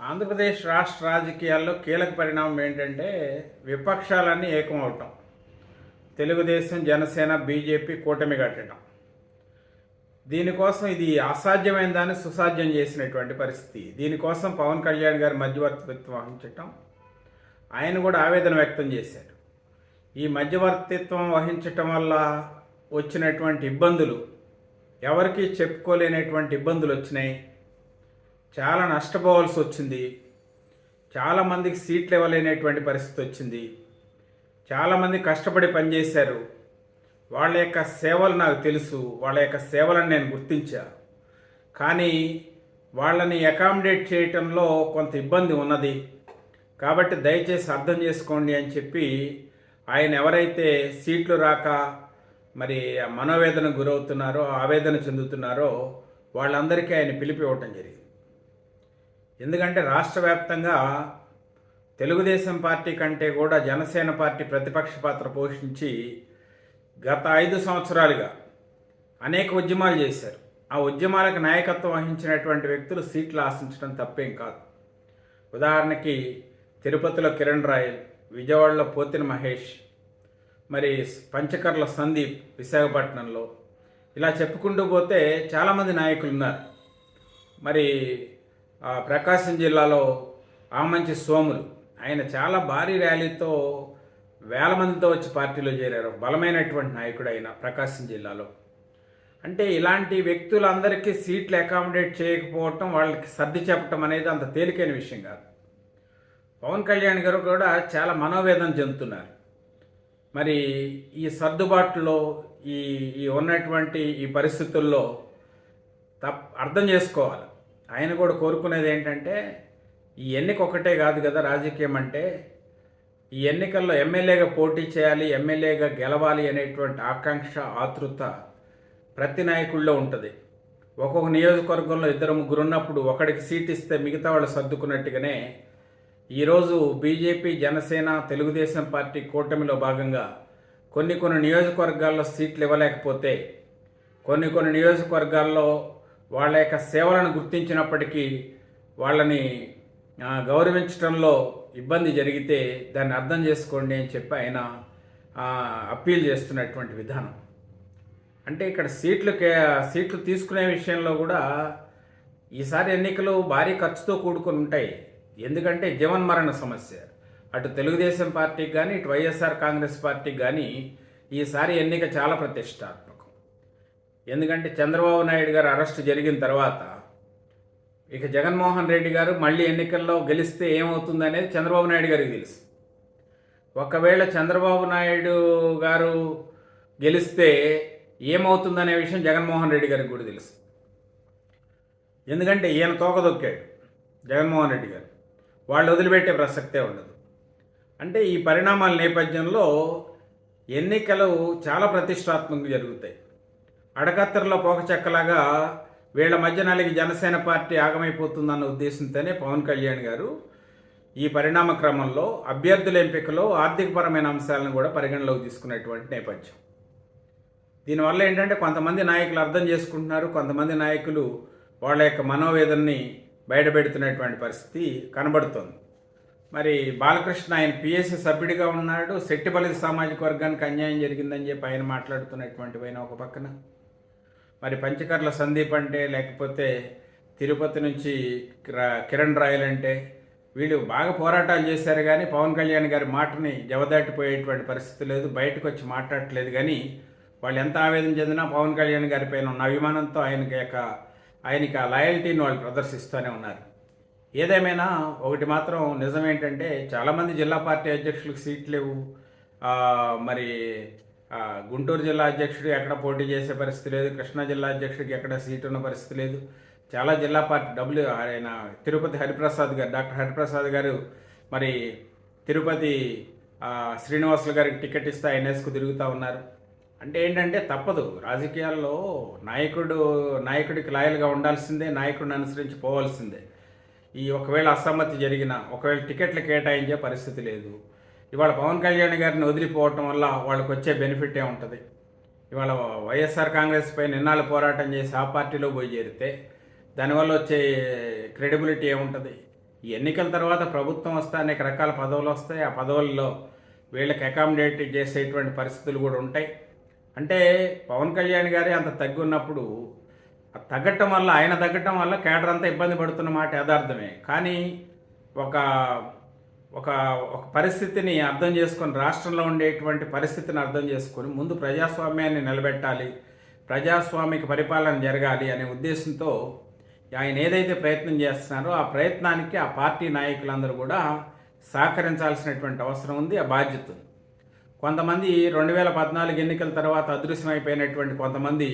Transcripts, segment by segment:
ఆంధ్రప్రదేశ్ రాష్ట్ర రాజకీయాల్లో కీలక పరిణామం ఏంటంటే విపక్షాలన్నీ ఏకమవటం తెలుగుదేశం జనసేన బీజేపీ కూటమి కట్టడం. దీనికోసం ఇది అసాధ్యమైన దాన్ని సుసాధ్యం చేసినటువంటి పరిస్థితి. దీనికోసం పవన్ కళ్యాణ్ గారు మధ్యవర్తిత్వం వహించటం. ఆయన కూడా ఆవేదన వ్యక్తం చేశారు. ఈ మధ్యవర్తిత్వం వహించటం వల్ల వచ్చినటువంటి ఇబ్బందులు ఎవరికీ చెప్పుకోలేనటువంటి ఇబ్బందులు వచ్చినాయి. చాలా నష్టపోవాల్సి వచ్చింది. చాలామందికి సీట్లు ఇవ్వలేనటువంటి పరిస్థితి వచ్చింది. చాలామంది కష్టపడి పనిచేశారు. వాళ్ళ యొక్క సేవలు నాకు తెలుసు. వాళ్ళ యొక్క సేవలను నేను గుర్తించా. కానీ వాళ్ళని అకామిడేట్ చేయటంలో కొంత ఇబ్బంది ఉన్నది. కాబట్టి దయచేసి అర్థం చేసుకోండి అని చెప్పి ఆయన ఎవరైతే సీట్లు రాక మరి మనోవేదన గురవుతున్నారో ఆవేదన చెందుతున్నారో వాళ్ళందరికీ ఆయన పిలిపి ఇవ్వటం జరిగింది. ఎందుకంటే రాష్ట్ర వ్యాప్తంగా తెలుగుదేశం పార్టీ కంటే కూడా జనసేన పార్టీ ప్రతిపక్ష పాత్ర పోషించి గత ఐదు సంవత్సరాలుగా అనేక ఉద్యమాలు చేశారు. ఆ ఉద్యమాలకు నాయకత్వం వహించినటువంటి వ్యక్తులు సీట్లు ఆశించడం తప్పేం కాదు. ఉదాహరణకి తిరుపతిలో కిరణ్ రాయల్ విజయవాడలో పోతిన మహేష్ మరి పంచకర్ల సందీప్ విశాఖపట్నంలో ఇలా చెప్పుకుంటూ పోతే చాలామంది నాయకులు ఉన్నారు మరి ప్రకాశం జిల్లాలో ఆమంచి సోములు. ఆయన చాలా భారీ ర్యాలీతో వేల మందితో వచ్చి పార్టీలో చేరారు. బలమైనటువంటి నాయకుడు ఆయన ప్రకాశం జిల్లాలో. అంటే ఇలాంటి వ్యక్తులందరికీ సీట్లు అకామిడేట్ చేయకపోవటం వాళ్ళకి సర్ది చెప్పటం అనేది అంత తేలికైన విషయం కాదు. పవన్ కళ్యాణ్ గారు కూడా చాలా మనోవేదన చెందుతున్నారు. మరి ఈ సర్దుబాటులో ఈ ఈ ఉన్నటువంటి ఈ పరిస్థితుల్లో తప్ అర్థం చేసుకోవాలి. ఆయన కూడా కోరుకునేది ఏంటంటే ఈ ఎన్నిక ఒకటే కాదు కదా రాజకీయం అంటే ఈ ఎన్నికల్లో ఎమ్మెల్యేగా పోటీ చేయాలి ఎమ్మెల్యేగా గెలవాలి అనేటువంటి ఆకాంక్ష ఆతృత ప్రతి నాయకుల్లో ఉంటుంది. ఒక్కొక్క నియోజకవర్గంలో ఇద్దరు ముగ్గురు ఉన్నప్పుడు ఒకడికి సీట్ ఇస్తే మిగతా వాళ్ళు సర్దుకున్నట్టుగానే ఈరోజు బీజేపీ జనసేన తెలుగుదేశం పార్టీ కూటమిలో భాగంగా కొన్ని కొన్ని నియోజకవర్గాల్లో సీట్లు ఇవ్వలేకపోతే కొన్ని కొన్ని నియోజకవర్గాల్లో వాళ్ళ యొక్క సేవలను గుర్తించినప్పటికీ వాళ్ళని గౌరవించడంలో ఇబ్బంది జరిగితే దాన్ని అర్థం చేసుకోండి అని చెప్పి ఆయన అప్పీల్ చేస్తున్నటువంటి విధానం. అంటే ఇక్కడ సీట్లు సీట్లు తీసుకునే విషయంలో కూడా ఈసారి ఎన్నికలు భారీ ఖర్చుతో కూడుకొని ఉంటాయి. ఎందుకంటే జీవన్మరణ సమస్య. అటు తెలుగుదేశం పార్టీకి కానీ ఇటు వైఎస్ఆర్ కాంగ్రెస్ పార్టీకి కానీ ఈసారి ఎన్నిక చాలా ప్రతిష్టాత్మకం. ఎందుకంటే చంద్రబాబు నాయుడు గారు అరెస్ట్ జరిగిన తర్వాత ఇక జగన్మోహన్ రెడ్డి గారు మళ్ళీ ఎన్నికల్లో గెలిస్తే ఏమవుతుంది అనేది చంద్రబాబు నాయుడు గారికి తెలుసు. ఒకవేళ చంద్రబాబు నాయుడు గారు గెలిస్తే ఏమవుతుందనే విషయం జగన్మోహన్ రెడ్డి గారికి కూడా తెలుసు. ఎందుకంటే ఈయన తోకదొక్కాడు జగన్మోహన్ రెడ్డి గారు. వాళ్ళు వదిలిపెట్టే ప్రసక్తే ఉండదు. అంటే ఈ పరిణామాల నేపథ్యంలో ఎన్నికలు చాలా ప్రతిష్టాత్మకంగా జరుగుతాయి. అడకత్తెరలో పోకచెక్కలాగా వీళ్ళ మధ్య నాలుగు జనసేన పార్టీ ఆగమైపోతుందన్న ఉద్దేశంతోనే పవన్ కళ్యాణ్ గారు ఈ పరిణామ క్రమంలో అభ్యర్థుల ఎంపికలో ఆర్థికపరమైన అంశాలను కూడా పరిగణలోకి తీసుకున్నటువంటి నేపథ్యం. దీనివల్ల ఏంటంటే కొంతమంది నాయకులు అర్థం చేసుకుంటున్నారు కొంతమంది నాయకులు వాళ్ళ యొక్క మనోవేదనని బయటపెడుతున్నటువంటి పరిస్థితి కనబడుతోంది. మరి బాలకృష్ణ ఆయన పిఎస్సి సభ్యుడిగా ఉన్నాడు శెట్టిపల్లి సామాజిక వర్గానికి అన్యాయం జరిగిందని చెప్పి ఆయన మాట్లాడుతున్నటువంటి పైన ఒక పక్కన. మరి పంచకర్ల సందీప్ అంటే లేకపోతే తిరుపతి నుంచి కిరణ్ రాయల్ అంటే వీళ్ళు బాగా పోరాటాలు చేశారు కానీ పవన్ కళ్యాణ్ గారి మాటని జవదాటిపోయేటువంటి పరిస్థితి లేదు బయటకు వచ్చి మాట్లాడట్లేదు. కానీ వాళ్ళు ఎంత ఆవేదన చెందినా పవన్ కళ్యాణ్ గారి పైన ఉన్న అభిమానంతో ఆయనకి యొక్క ఆయనకి ఆ లాయల్టీని వాళ్ళు ప్రదర్శిస్తూనే ఉన్నారు. ఏదేమైనా ఒకటి మాత్రం నిజమేంటంటే చాలామంది జిల్లా పార్టీ అధ్యక్షులకు సీట్లు లేవు. మరి గుంటూరు జిల్లా అధ్యక్షుడు ఎక్కడ పోటీ చేసే పరిస్థితి లేదు. కృష్ణా జిల్లా అధ్యక్షుడికి ఎక్కడ సీటు ఉన్న పరిస్థితి లేదు. చాలా జిల్లా పార్టీ డబ్ల్యూ ఆయన తిరుపతి హరిప్రసాద్ గారు డాక్టర్ హరిప్రసాద్ గారు మరి తిరుపతి శ్రీనివాసులు గారికి టికెట్ ఇస్తే ఆయన వేసుకు తిరుగుతూ ఉన్నారు. అంటే ఏంటంటే తప్పదు. రాజకీయాల్లో నాయకుడు నాయకుడికి లాయల్గా ఉండాల్సిందే నాయకుడిని అనుసరించి పోవాల్సిందే. ఈ ఒకవేళ అసమ్మతి జరిగిన ఒకవేళ టికెట్లు కేటాయించే పరిస్థితి లేదు. ఇవాళ పవన్ కళ్యాణ్ గారిని వదిలిపోవటం వల్ల వాళ్ళకి వచ్చే బెనిఫిట్ ఉంటుంది. ఇవాళ వైఎస్ఆర్ కాంగ్రెస్ పై నిన్నాళ్ళు పోరాటం చేసి ఆ పార్టీలో పోయి చేరితే దానివల్ల వచ్చే క్రెడిబిలిటీ ఏముంటుంది? ఈ ఎన్నికల తర్వాత ప్రభుత్వం వస్తే అనేక రకాల పదవులు వస్తాయి. ఆ పదవుల్లో వీళ్ళకి అకామిడేట్ చేసేటువంటి పరిస్థితులు కూడా ఉంటాయి. అంటే పవన్ కళ్యాణ్ గారే అంత తగ్గి ఉన్నప్పుడు తగ్గటం వల్ల ఆయన తగ్గటం వల్ల కేడర్ అంతా ఇబ్బంది పడుతున్న మాట యథార్థమే. కానీ ఒక ఒక ఒక పరిస్థితిని అర్థం చేసుకొని రాష్ట్రంలో ఉండేటువంటి పరిస్థితిని అర్థం చేసుకొని ముందు ప్రజాస్వామ్యాన్ని నిలబెట్టాలి ప్రజాస్వామిక పరిపాలన జరగాలి అనే ఉద్దేశంతో ఆయన ఏదైతే ప్రయత్నం చేస్తున్నారో ఆ ప్రయత్నానికి ఆ పార్టీ నాయకులందరూ కూడా సహకరించాల్సినటువంటి అవసరం ఉంది ఆ బాధ్యత కొంతమంది రెండు వేల పద్నాలుగు ఎన్నికల తర్వాత అదృశ్యమైపోయినటువంటి కొంతమంది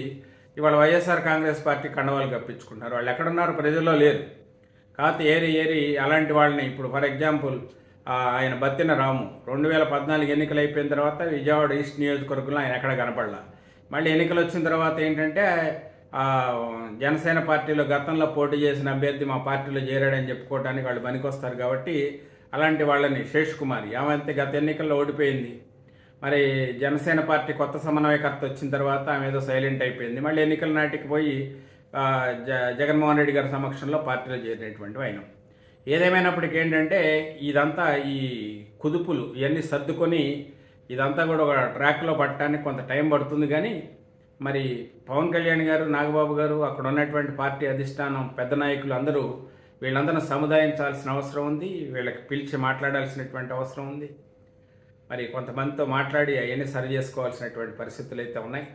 ఇవాళ వైఎస్ఆర్ కాంగ్రెస్ పార్టీ కండవాలు కప్పించుకుంటారు వాళ్ళు ఎక్కడున్నారు ప్రజల్లో లేరు. కాకపోతే ఏరి ఏరి అలాంటి వాళ్ళని ఇప్పుడు ఫర్ ఎగ్జాంపుల్ ఆయన బత్తిన రాము. రెండు వేల పద్నాలుగు ఎన్నికలు అయిపోయిన తర్వాత విజయవాడ ఈస్ట్ నియోజకవర్గంలో ఆయన ఎక్కడ కనపడలా. మళ్ళీ ఎన్నికలు వచ్చిన తర్వాత ఏంటంటే జనసేన పార్టీలో గతంలో పోటీ చేసిన అభ్యర్థి మా పార్టీలో చేరాడని చెప్పుకోవడానికి వాళ్ళు పనికొస్తారు కాబట్టి అలాంటి వాళ్ళని శేష్ కుమార్. ఆమె గత ఎన్నికల్లో ఓడిపోయింది. మరి జనసేన పార్టీ కొత్త సమన్వయకర్త వచ్చిన తర్వాత ఆమె ఏదో సైలెంట్ అయిపోయింది. మళ్ళీ ఎన్నికల నాటికి పోయి జ జగన్మోహన్ రెడ్డి గారి సమక్షంలో పార్టీలో చేరినటువంటి ఆయన. ఏదేమైనప్పటికీ ఏంటంటే ఇదంతా ఈ కుదుపులు ఇవన్నీ సర్దుకొని ఇదంతా కూడా ఒక ట్రాక్లో పట్టడానికి కొంత టైం పడుతుంది కానీ మరి పవన్ కళ్యాణ్ గారు నాగబాబు గారు అక్కడ ఉన్నటువంటి పార్టీ అధిష్టానం పెద్ద నాయకులు అందరూ వీళ్ళందరిని సముదాయించాల్సిన అవసరం ఉంది వీళ్ళకి పిలిచి మాట్లాడాల్సినటువంటి అవసరం ఉంది. మరి కొంతమందితో మాట్లాడి అవన్నీ సరి చేసుకోవాల్సినటువంటి పరిస్థితులు అయితే ఉన్నాయి.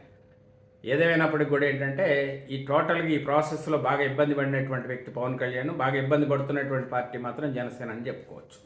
ఏదేమైనప్పటికీ కూడా ఏంటంటే ఈ టోటల్గా ఈ ప్రాసెస్లో బాగా ఇబ్బంది పడినటువంటి వ్యక్తి పవన్ కళ్యాణ్ బాగా ఇబ్బంది పడుతున్నటువంటి పార్టీ మాత్రం జనసేన అని చెప్పుకోవచ్చు.